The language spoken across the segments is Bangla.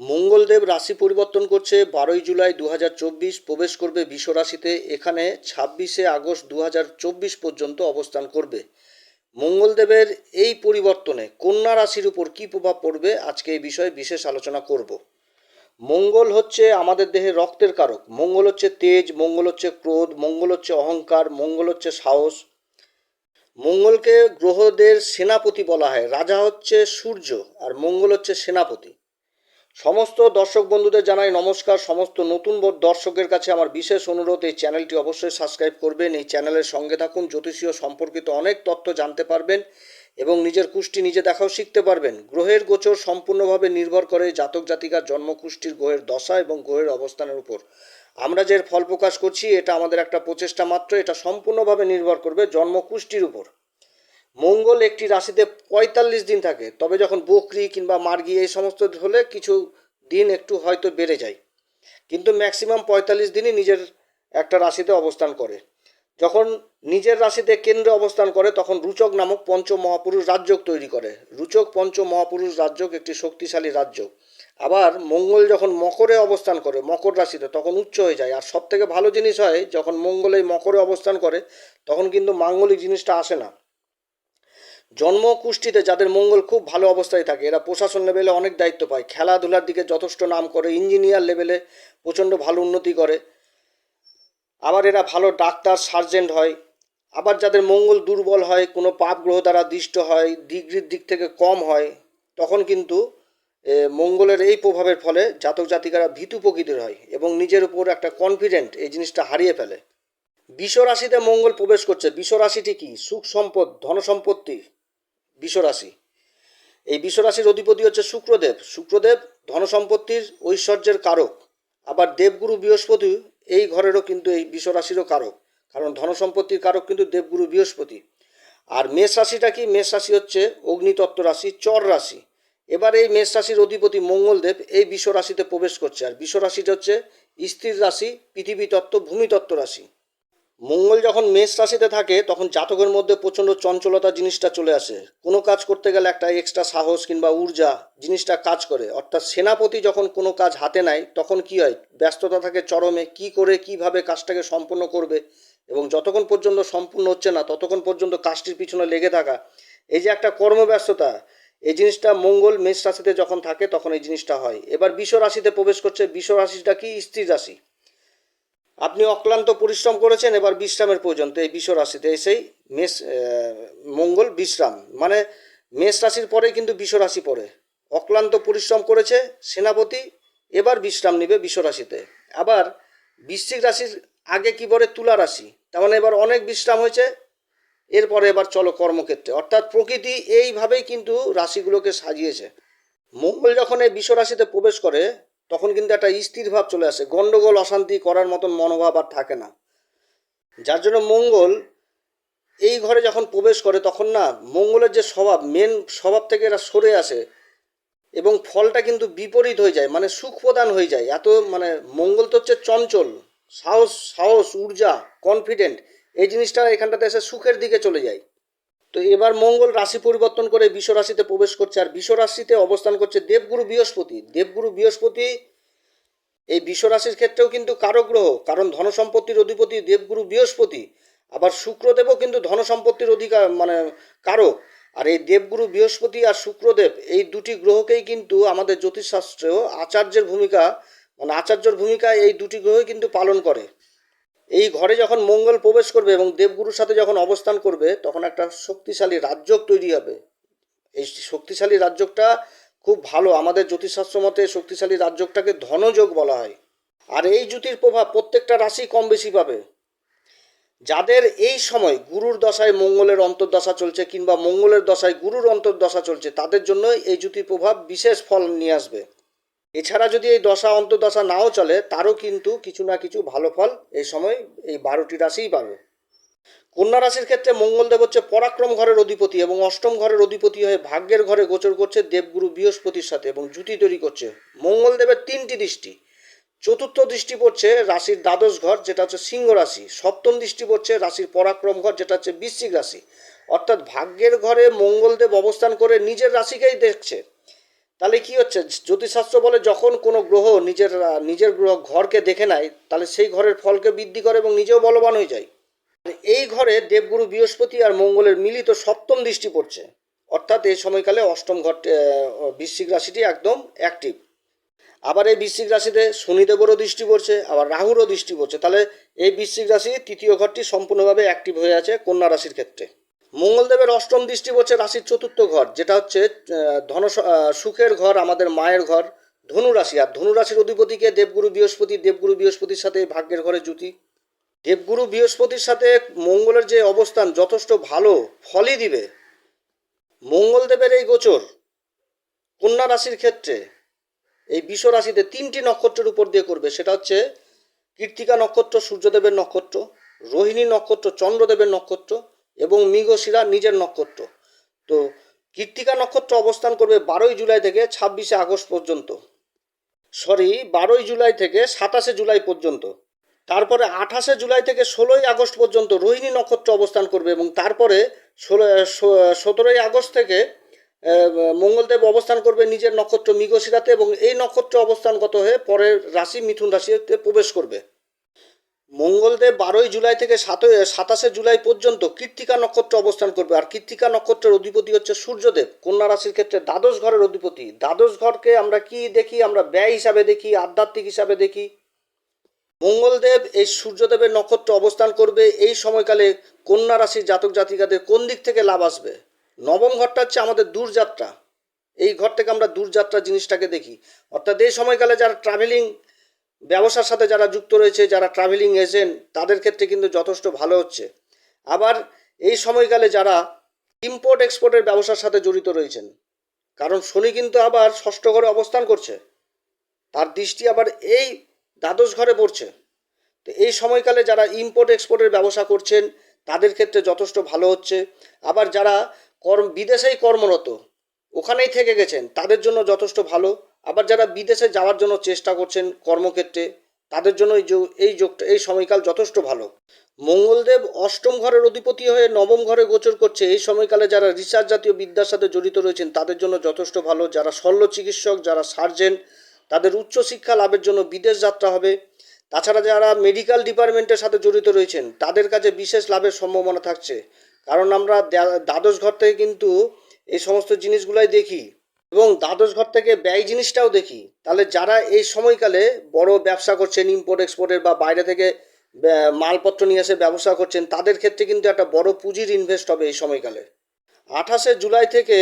মঙ্গলদেব রাশি পরিবর্তন করছে বারোই জুলাই দু হাজার চব্বিশ, প্রবেশ করবে বিষ রাশিতে, এখানে ছাব্বিশে আগস্ট দু হাজার চব্বিশ পর্যন্ত অবস্থান করবে। মঙ্গলদেবের এই পরিবর্তনে কন্যা রাশির উপর কী প্রভাব পড়বে? আজকে এই বিষয়ে বিশেষ আলোচনা করব। মঙ্গল হচ্ছে আমাদের দেহে রক্তের কারক। মঙ্গল হচ্ছে তেজ, মঙ্গল হচ্ছে ক্রোধ, মঙ্গল হচ্ছে অহংকার, মঙ্গল হচ্ছে সাহস। মঙ্গলকে গ্রহদের সেনাপতি বলা হয়। রাজা হচ্ছে সূর্য আর মঙ্গল হচ্ছে সেনাপতি। সমস্ত দর্শক বন্ধুদের জানাই নমস্কার। সমস্ত নতুন দর্শকের কাছে আমার বিশেষ অনুরোধ, এই চ্যানেলটি অবশ্যই সাবস্ক্রাইব করবেন। এই চ্যানেলের সঙ্গে থাকুন, জ্যোতিষীয় সম্পর্কিত অনেক তথ্য জানতে পারবেন এবং নিজের কুষ্টি নিজে দেখাও শিখতে পারবেন। গ্রহের গোচর সম্পূর্ণভাবে নির্ভর করে জাতক জাতিকার জন্মকুষ্ঠির গ্রহের দশা এবং গ্রহের অবস্থানের উপর। আমরা যে ফল প্রকাশ করছি, এটা আমাদের একটা প্রচেষ্টা মাত্র, এটা সম্পূর্ণভাবে নির্ভর করবে জন্মকুষ্টির উপর। মঙ্গল একটি রাশিতে পঁয়তাল্লিশ দিন থাকে। তবে যখন বকরি কিংবা মার্গি এই সমস্ত হলে কিছু দিন একটু হয়তো বেড়ে যায়। কিন্তু ম্যাক্সিমাম পঁয়তাল্লিশ দিনই নিজের একটা রাশিতে অবস্থান করে। যখন নিজের রাশিতে কেন্দ্রে অবস্থান করে, তখন রুচক নামক পঞ্চ মহাপুরুষ রাজ্যক তৈরি করে। রুচক পঞ্চ মহাপুরুষ রাজ্যক একটি শক্তিশালী রাজ্য আবার মঙ্গল যখন মকরে অবস্থান করে, মকর রাশিতে, তখন উচ্চ হয়ে যায়। আর সব থেকে ভালো জিনিস হয়, যখন মঙ্গল এই মকরে অবস্থান করে, তখন কিন্তু মাঙ্গলিক জিনিসটা আসে না। জন্ম কুষ্টিতে যাদের মঙ্গল খুব ভালো অবস্থায় থাকে, এরা প্রশাসন লেভেলে অনেক দায়িত্ব পায়। খেলাধুলার দিকে যথেষ্ট নাম করে ইঞ্জিনিয়ার লেভেলে প্রচণ্ড ভালো উন্নতি করে। আবার এরা ভালো ডাক্তার সার্জেন্ট হয়। আবার যাদের মঙ্গল দুর্বল হয়, কোনো পাপ গ্রহ দ্বারা দৃষ্ট হয়, ডিগ্রির দিক থেকে কম হয়, তখন কিন্তু মঙ্গলের এই প্রভাবের ফলে জাতক জাতিকারা ভীতু প্রকৃতির হয় এবং নিজের উপর একটা কনফিডেন্ট এই জিনিসটা হারিয়ে ফেলে। বিষ রাশিতে মঙ্গল প্রবেশ করছে। বিষ রাশিটি কি? সুখ সম্পদ ধন সম্পত্তি বিষ রাশি এই বিশ্বরাশির অধিপতি হচ্ছে শুক্রদেব। শুক্রদেব ধন সম্পত্তির ঐশ্বর্যের কারক। আবার দেবগুরু বৃহস্পতি, এই ঘরেরও কিন্তু এই বিশ্বরাশিরও কারক। কারণ ধন সম্পত্তির কারক কিন্তু দেবগুরু বৃহস্পতি। আর মেষ রাশিটা কি? মেষ রাশি হচ্ছে অগ্নিতত্ত্ব রাশি, চর রাশি। এবার এই মেষ রাশির অধিপতি মঙ্গলদেব এই বিশ্বরাশিতে প্রবেশ করছে। আর বিশ্বরাশিটা হচ্ছে স্থির রাশি পৃথিবী তত্ত্ব ভূমিতত্ত্ব রাশি। মঙ্গল যখন মেষ রাশিতে থাকে, তখন জাতকের মধ্যে প্রচণ্ড চঞ্চলতা জিনিসটা চলে আসে। কোনো কাজ করতে গেলে একটা এক্সট্রা সাহস কিংবা ঊর্জা জিনিসটা কাজ করে। অর্থাৎ সেনাপতি যখন কোনো কাজ হাতে নেয়, তখন কি হয়? ব্যস্ততা থাকে চরমে, কি করে, কীভাবে কাজটাকে সম্পূর্ণ করবে? এবং যতক্ষণ পর্যন্ত সম্পূর্ণ হচ্ছে না, ততক্ষণ পর্যন্ত কাজটির পিছনে লেগে থাকা। এই যে একটা কর্মব্যস্ততা, এই জিনিসটা মঙ্গল মেষ রাশিতে যখন থাকে, তখন এই জিনিসটা হয়। এবার বিষ রাশিতে প্রবেশ করছে, বিষ রাশিটা কি? স্থির রাশি। আপনি অক্লান্ত পরিশ্রম করেছেন, এবার বিশ্রামের প্রয়োজন। তো এই বিষ রাশিতে এসেই মেষ মঙ্গল বিশ্রাম। মানে মেষ রাশির পরেই কিন্তু বিষ রাশি পড়ে। অক্লান্ত পরিশ্রম করেছে সেনাপতি, এবার বিশ্রাম নেবে বিষ রাশিতে। আবার বৃশ্চিক রাশির আগে কি পড়ে? তুলা রাশি। তার মানে এবার অনেক বিশ্রাম হয়েছে, এরপরে এবার চলো কর্মক্ষেত্রে। অর্থাৎ প্রকৃতি এইভাবেই কিন্তু রাশিগুলোকে সাজিয়েছে। মঙ্গল যখন এই বিশ্ব রাশিতে প্রবেশ করে তখন কিন্তু একটা স্থির ভাব চলে আসে। গন্ডগোল, অশান্তি করার মতন মনোভাব আর থাকে না। যার জন্য মঙ্গল এই ঘরে যখন প্রবেশ করে, তখন না মঙ্গলের যে স্বভাব মেন স্বভাব থেকে এরা সরে আসে এবং ফলটা কিন্তু বিপরীত হয়ে যায় মানে সুখ প্রদান হয়ে যায়। এত মানে মঙ্গল তো হচ্ছে চঞ্চল, সাহস সাহস, ঊর্জা কনফিডেন্ট এই জিনিসটা এখানটাতে এসে সুখের দিকে চলে যায়। তো এবার মঙ্গল রাশি পরিবর্তন করে বিষ রাশিতে প্রবেশ করছে, আর বিষ রাশিতে অবস্থান করছে দেবগুরু বৃহস্পতি। দেবগুরু বৃহস্পতি, এই বিষ রাশির ক্ষেত্রেও কিন্তু কারক গ্রহ, কারণ ধনসম্পত্তির অধিপতি দেবগুরু বৃহস্পতি। আবার শুক্রদেবও কিন্তু ধনসম্পত্তির অধিকার মানে কারক। আর এই দেবগুরু বৃহস্পতি আর শুক্রদেব, এই দুটি গ্রহকেই কিন্তু আমাদের জ্যোতিষশাস্ত্রেও আচার্যের ভূমিকা মানে আচার্যর ভূমিকা এই দুটি গ্রহই কিন্তু পালন করে। এই ঘরে যখন মঙ্গল প্রবেশ করবে এবং দেবগুরুর সাথে যখন অবস্থান করবে, তখন একটা শক্তিশালী রাজ্যক তৈরি হবে। এই শক্তিশালী রাজ্যকটা খুব ভালো। আমাদের জ্যোতিষশাস্ত্র মতে শক্তিশালী রাজ্যকটাকে ধনযোগ বলা হয়। আর এই জ্যোতির প্রভাব প্রত্যেকটা রাশি কম বেশি পাবে। যাদের এই সময় গুরুর দশায় মঙ্গলের অন্তর্দশা চলছে কিংবা মঙ্গলের দশায় গুরুর অন্তর্দশা চলছে, তাদের জন্য এই জ্যোতির প্রভাব বিশেষ ফল নিয়ে আসবে। এছাড়া যদি এই দশা অন্তর্দশা নাও চলে, তারও কিন্তু কিছু না কিছু ভালো ফল এই সময় এই বারোটি রাশিই পাবে। কন্যা রাশির ক্ষেত্রে মঙ্গলদেব হচ্ছে পরাক্রম ঘরের অধিপতি এবং অষ্টম ঘরের অধিপতি হয়ে ভাগ্যের ঘরে গোচর করছে দেবগুরু বৃহস্পতির সাথে এবং জুতি তৈরি করছে। মঙ্গলদেবের তিনটি দৃষ্টি। চতুর্থ দৃষ্টি পড়ছে রাশির দ্বাদশ ঘর, যেটা হচ্ছে সিংহ রাশি। সপ্তম দৃষ্টি পড়ছে রাশির পরাক্রম ঘর, যেটা হচ্ছে বৃশ্চিক রাশি। অর্থাৎ ভাগ্যের ঘরে মঙ্গলদেব অবস্থান করে নিজের রাশিকেই দেখছে। তাহলে কি হচ্ছে? জ্যোতিষশাস্ত্র বলে যখন কোনো গ্রহ নিজের নিজের গ্রহ ঘরকে দেখে নেয়, তাহলে সেই ঘরের ফলকে বৃদ্ধি করে এবং নিজেও বলবান হয়ে যায়। আর এই ঘরে দেবগুরু বৃহস্পতি আর মঙ্গলের মিলিত সপ্তম দৃষ্টি পড়ছে। অর্থাৎ এই সময়কালে অষ্টম ঘর বৃশ্চিক রাশিটি একদম অ্যাক্টিভ আবার এই বৃশ্চিক রাশিতে শনিদেবেরও দৃষ্টি পড়ছে, আবার রাহুরও দৃষ্টি পড়ছে। তাহলে এই বৃশ্চিক রাশি তৃতীয় ঘরটি সম্পূর্ণভাবে অ্যাক্টিভ হয়ে আছে কন্যা রাশির ক্ষেত্রে। মঙ্গলদেবের অষ্টম দৃষ্টি পড়ছে রাশির চতুর্থ ঘর, যেটা হচ্ছে ধন সুখের ঘর, আমাদের মায়ের ঘর ধনুরাশি আর ধনু রাশির অধিপতিকে দেবগুরু বৃহস্পতি। দেবগুরু বৃহস্পতির সাথে ভাগ্যের ঘরে জুতি দেবগুরু বৃহস্পতির সাথে মঙ্গলের যে অবস্থান যথেষ্ট ভালো, ফলই দিবে। মঙ্গলদেবের এই গোচর, কন্যা রাশির ক্ষেত্রে, এই বিষ রাশিতে তিনটি নক্ষত্রের উপর দিয়ে করবে। সেটা হচ্ছে, কীর্তিকা নক্ষত্র, সূর্যদেবের নক্ষত্র, রোহিণী নক্ষত্র, চন্দ্রদেবের নক্ষত্র এবং মৃগশিরা নিজের নক্ষত্র। তো কৃত্তিকা নক্ষত্র অবস্থান করবে বারোই জুলাই থেকে ছাব্বিশে আগস্ট পর্যন্ত। সরি বারোই জুলাই থেকে সাতাশে জুলাই পর্যন্ত। তারপরে আঠাশে জুলাই থেকে ষোলোই আগস্ট পর্যন্ত রোহিণী নক্ষত্র অবস্থান করবে এবং তারপরে ষোলো সতেরোই আগস্ট থেকে মঙ্গলদেব অবস্থান করবে নিজের নক্ষত্র মৃগশিরাতে এবং এই নক্ষত্র অবস্থানগত হয়ে পরের রাশি মিথুন রাশিতে প্রবেশ করবে। মঙ্গলদেব বারোই জুলাই থেকে সাতই, সাতাশে জুলাই পর্যন্ত কৃত্তিকা নক্ষত্র অবস্থান করবে। আর কৃত্তিকা নক্ষত্রের অধিপতি হচ্ছে সূর্যদেব। কন্যা রাশির ক্ষেত্রে দ্বাদশ ঘরের অধিপতি। দ্বাদশ ঘরকে আমরা কি দেখি? আমরা ব্যয় হিসাবে দেখি, আধ্যাত্মিক হিসাবে দেখি। মঙ্গলদেব এই সূর্যদেবের নক্ষত্র অবস্থান করবে। এই সময়কালে কন্যা রাশির জাতক জাতিকাদের কোন দিক থেকে লাভ আসবে? নবম ঘরটা হচ্ছে আমাদের দূরযাত্রা। এই ঘর থেকে আমরা দূরযাত্রা জিনিসটাকে দেখি। অর্থাৎ এই সময়কালে যারা ট্রাভেলিং ব্যবসার সাথে যারা যুক্ত রয়েছে, যারা ট্রাভেলিং এজেন্ট তাদের ক্ষেত্রে কিন্তু যথেষ্ট ভালো হচ্ছে। আবার এই সময়কালে যারা ইম্পোর্ট এক্সপোর্টের ব্যবসার সাথে জড়িত রয়েছেন, কারণ শনি কিন্তু আবার ষষ্ঠ ঘরে অবস্থান করছে। তার দৃষ্টি আবার এই দ্বাদশ ঘরে পড়ছে। তো এই সময়কালে যারা ইম্পোর্ট এক্সপোর্টের ব্যবসা করছেন, তাদের ক্ষেত্রে যথেষ্ট ভালো হচ্ছে। আবার যারা কর্ম, বিদেশেই কর্মরত, ওখানেই থেকে গেছেন, তাদের জন্য যথেষ্ট ভালো। আবার যারা বিদেশে যাওয়ার জন্য চেষ্টা করছেন কর্মক্ষেত্রে, তাদের জন্য এই যোগ এই যোগটা, এই সময়কাল যথেষ্ট ভালো। মঙ্গলদেব অষ্টম ঘরের অধিপতি হয়ে নবম ঘরে গোচর করছে। এই সময়কালে যারা রিসার্চ জাতীয় বিদ্যার সাথে জড়িত রয়েছেন, তাদের জন্য যথেষ্ট ভালো। যারা শল্য চিকিৎসক, যারা সার্জেন, তাদের উচ্চশিক্ষা লাভের জন্য বিদেশ যাত্রা হবে। তাছাড়া যারা মেডিকেল ডিপার্টমেন্টের সাথে জড়িত রয়েছেন, তাদের কাছে বিশেষ লাভের সম্ভাবনা থাকছে। কারণ আমরা দ্বা- দ্বাদশ ঘর থেকে কিন্তু এই সমস্ত জিনিসগুলাই দেখি। এবং দ্বাদশ ঘর থেকে ব্যয় জিনিসটাও দেখি। তাহলে যারা এই সময়কালে বড় ব্যবসা করছেন ইম্পোর্ট এক্সপোর্টের বা বাইরে থেকে মালপত্র নিয়ে এসে ব্যবসা করছেন, তাদের ক্ষেত্রে কিন্তু একটা বড় পুঁজির ইনভেস্ট হবে এই সময়কালে। আঠাশে জুলাই থেকে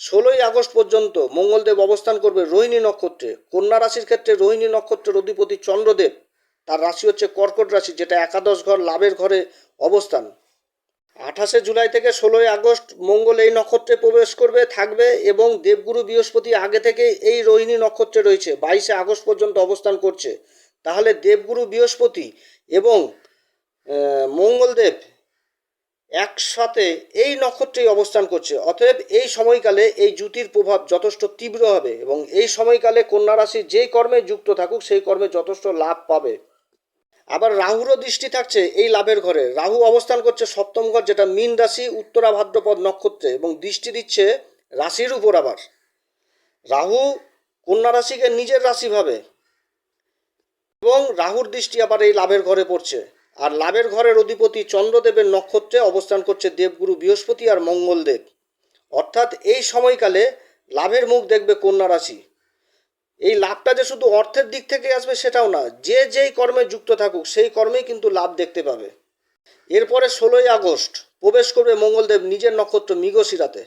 ষোলোই আগস্ট পর্যন্ত মঙ্গলদেব অবস্থান করবে রোহিণী নক্ষত্রে। কন্যা রাশির ক্ষেত্রে রোহিণী নক্ষত্রের অধিপতি চন্দ্রদেব। তার রাশি হচ্ছে কর্কট রাশি, যেটা একাদশ ঘর লাভের ঘরে অবস্থান। আঠাশে জুলাই থেকে ষোলোই আগস্ট মঙ্গল এই নক্ষত্রে প্রবেশ করবে, থাকবে এবং দেবগুরু বৃহস্পতি আগে থেকে এই রোহিণী নক্ষত্রে রয়েছে, বাইশে আগস্ট পর্যন্ত অবস্থান করছে। তাহলে দেবগুরু বৃহস্পতি এবং মঙ্গলদেব একসাথে এই নক্ষত্রেই অবস্থান করছে। অতএব এই সময়কালে এই জ্যোতির প্রভাব যথেষ্ট তীব্র হবে এবং এই সময়কালে কন্যা রাশি যেই কর্মে যুক্ত থাকুক, সেই কর্মে যথেষ্ট লাভ পাবে। আবার রাহুরও দৃষ্টি থাকছে এই লাভের ঘরে। রাহু অবস্থান করছে সপ্তম ঘর, যেটা মীন রাশি, উত্তরা ভাদ্রপদ নক্ষত্রে এবং দৃষ্টি দিচ্ছে রাশির উপর আবার। রাহু কন্যা রাশিকে নিজের রাশি ভাবে এবং রাহুর দৃষ্টি আবার এই লাভের ঘরে পড়ছে। আর লাভের ঘরের অধিপতি চন্দ্রদেবের নক্ষত্রে অবস্থান করছে দেবগুরু বৃহস্পতি আর মঙ্গলদেব অর্থাৎ এই সময়কালে লাভের মুখ দেখবে কন্যা রাশি। এই লাভটা যে শুধু অর্থের দিক থেকে আসবে সেটাও না, যে যেই কর্মে যুক্ত থাকুক, সেই কর্মেই কিন্তু লাভ দেখতে পাবে। এরপরে ষোলোই আগস্ট, প্রবেশ করবে মঙ্গলদেব নিজের নক্ষত্র মৃগশিরাতে।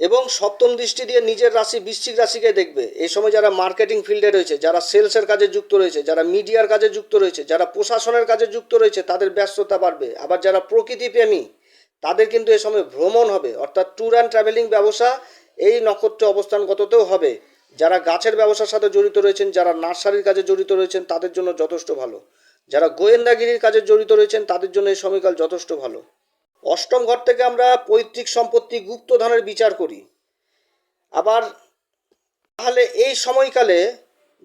এবং সপ্তম দৃষ্টি দিয়ে নিজের রাশি বৃশ্চিক রাশিকে দেখবে। এই সময় যারা মার্কেটিং ফিল্ডে রয়েছে, যারা সেলসের কাজে যুক্ত রয়েছে, যারা মিডিয়ার কাজে যুক্ত রয়েছে, যারা প্রশাসনের কাজে যুক্ত রয়েছে, তাদের ব্যস্ততা বাড়বে। আবার যারা প্রকৃতিপ্রেমী তাদের কিন্তু এ সময় ভ্রমণ হবে। অর্থাৎ ট্যুর অ্যান্ড ট্রাভেলিং ব্যবসা এই নক্ষত্রে অবস্থানগততেও হবে। যারা গাছের ব্যবসার সাথে জড়িত রয়েছেন, যারা নার্সারির কাজে জড়িত রয়েছেন, তাদের জন্য যথেষ্ট ভালো। যারা গোয়েন্দাগিরির কাজে জড়িত রয়েছেন, তাদের জন্য এই সময়কাল যথেষ্ট ভালো। অষ্টম ঘর থেকে আমরা পৈতৃক সম্পত্তি গুপ্তধনের বিচার করি। আবার তাহলে এই সময়কালে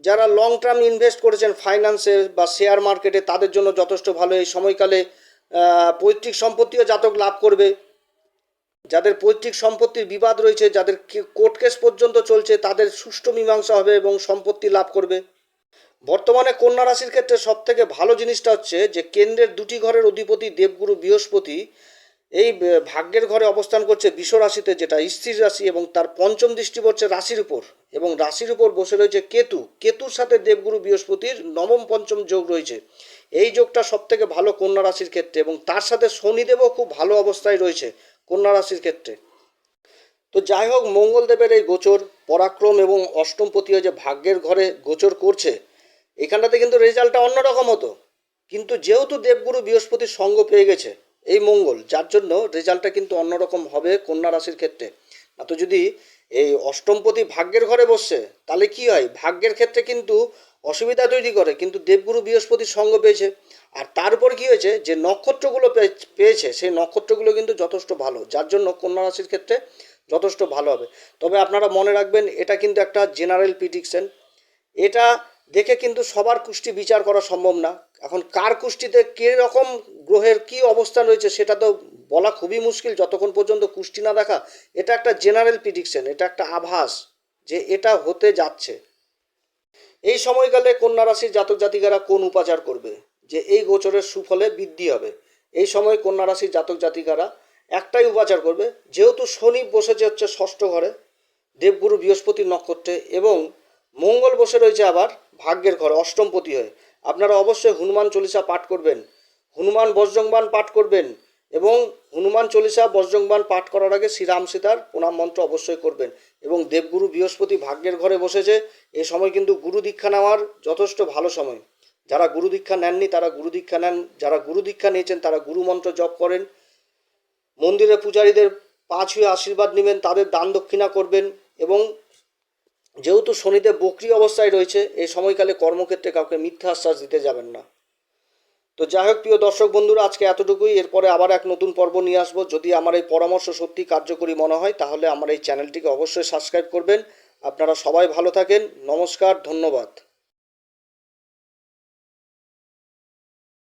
যারা লং টার্ম ইনভেস্ট করেছেন ফাইন্যান্সে বা শেয়ার মার্কেটে তাদের জন্য যথেষ্ট ভালো। এই সময়কালে পৈতৃক সম্পত্তিও জাতক লাভ করবে। যাদের পৈতৃক সম্পত্তির বিবাদ রয়েছে, যাদের কোর্ট কেস পর্যন্ত চলছে, তাদের সুষ্ঠু মীমাংসা হবে এবং সম্পত্তি লাভ করবে। বর্তমানে কন্যা রাশির ক্ষেত্রে সব থেকে ভালো জিনিসটা হচ্ছে যে, কেন্দ্রের দুটি ঘরের অধিপতি দেবগুরু বৃহস্পতি, এই ভাগ্যের ঘরে অবস্থান করছে বিষ রাশিতে, যেটা স্থির রাশি এবং তার পঞ্চম দৃষ্টি পড়ছে রাশির উপর। এবং রাশির উপর বসে রয়েছে কেতু। কেতুর সাথে দেবগুরু বৃহস্পতির নবম, পঞ্চম যোগ রয়েছে। এই যোগটা সব থেকে ভালো কন্যা রাশির ক্ষেত্রে এবং তার সাথে শনিদেবও খুব ভালো অবস্থায় রয়েছে। কন্যা রাশির ক্ষেত্রে। তো যাই হোক, মঙ্গলদেবের এই গোচর, পরাক্রম এবং অষ্টমপতি যে ভাগ্যের ঘরে গোচর করছে, এখানটাতে কিন্তু রেজাল্টটা অন্যরকম হতো। কিন্তু যেহেতু দেবগুরু বৃহস্পতির সঙ্গ পেয়ে গেছে, এই মঙ্গল, যার জন্য রেজাল্টটা কিন্তু অন্যরকম হবে কন্যা রাশির ক্ষেত্রে। না তো যদি এই অষ্টমপতি ভাগ্যের ঘরে বসছে, তাহলে কি হয়? ভাগ্যের ক্ষেত্রে কিন্তু অসুবিধা তৈরি করে, কিন্তু দেবগুরু বৃহস্পতির সঙ্গ পেয়েছে। আর তারপর কি হয়েছে? যে নক্ষত্রগুলো পেয়ে- পেয়েছে, সেই নক্ষত্রগুলো কিন্তু যথেষ্ট ভালো, যার জন্য কন্যা রাশির ক্ষেত্রে যথেষ্ট ভালো হবে। তবে আপনারা মনে রাখবেন, এটা কিন্তু একটা জেনারেল প্রিডিকশন। এটা দেখে কিন্তু সবার কুষ্টি বিচার করা সম্ভব না। এখন কার কুষ্টিতে রকম গ্রহের কি অবস্থান রয়েছে, সেটা তো বলা খুবই মুশকিল। যতক্ষণ পর্যন্ত কুষ্টি না দেখা, এটা একটা জেনারেল প্রিডিকশন, এটা একটা আভাস যে এটা হতে যাচ্ছে। এই সময়কালে কন্যা রাশির জাতক জাতিকারা কোন উপাচার করবে? যে এই গোচরের সুফলে বৃদ্ধি হবে। এই সময় কন্যা রাশির জাতক জাতিকারা একটাই উপাচার করবে, যেহেতু শনি বসেছে হচ্ছে ষষ্ঠ ঘরে, দেবগুরু বৃহস্পতির নক্ষত্রে এবং মঙ্গল বসে রয়েছে আবার ভাগ্যের ঘরে, অষ্টমপতি হয়ে। আপনারা অবশ্যই হনুমান চল্লিশা পাঠ করবেন, হনুমান বজ্রংবান পাঠ করবেন এবং হনুমান চল্লিশা বজ্রংবান পাঠ করার আগে শ্রীরাম সীতার প্রণাম মন্ত্র অবশ্যই করবেন। এবং দেবগুরু বৃহস্পতি ভাগ্যের ঘরে বসেছে, এ সময় কিন্তু গুরু দীক্ষা নেওয়ার যথেষ্ট ভালো সময়। যারা গুরু দীক্ষা নেননি, তারা গুরু দীক্ষা নেন, যারা গুরু দীক্ষা নিয়েছেন, তারা গুরু মন্ত্র জপ করেন। মন্দিরে পূজারীদের পা ছুঁয়ে আশীর্বাদ নেবেন, তাদের দান দক্ষিণা করবেন এবং যেহেতু শনিদেব বক্রি অবস্থায় রয়েছে এই সময়কালে কর্মক্ষেত্রে কাউকে মিথ্যা আশ্বাস দিতে যাবেন না। তো যাই হোক প্রিয় দর্শক বন্ধুরা, আজকে এতটুকুই। এরপরে আবার এক নতুন পর্ব নিয়ে আসব। যদি আমার এই পরামর্শ সত্যি কার্যকরী মনে হয়, তাহলে আমার এই চ্যানেলটিকে অবশ্যই সাবস্ক্রাইব করবেন। আপনারা সবাই ভালো থাকেন। নমস্কার, ধন্যবাদ।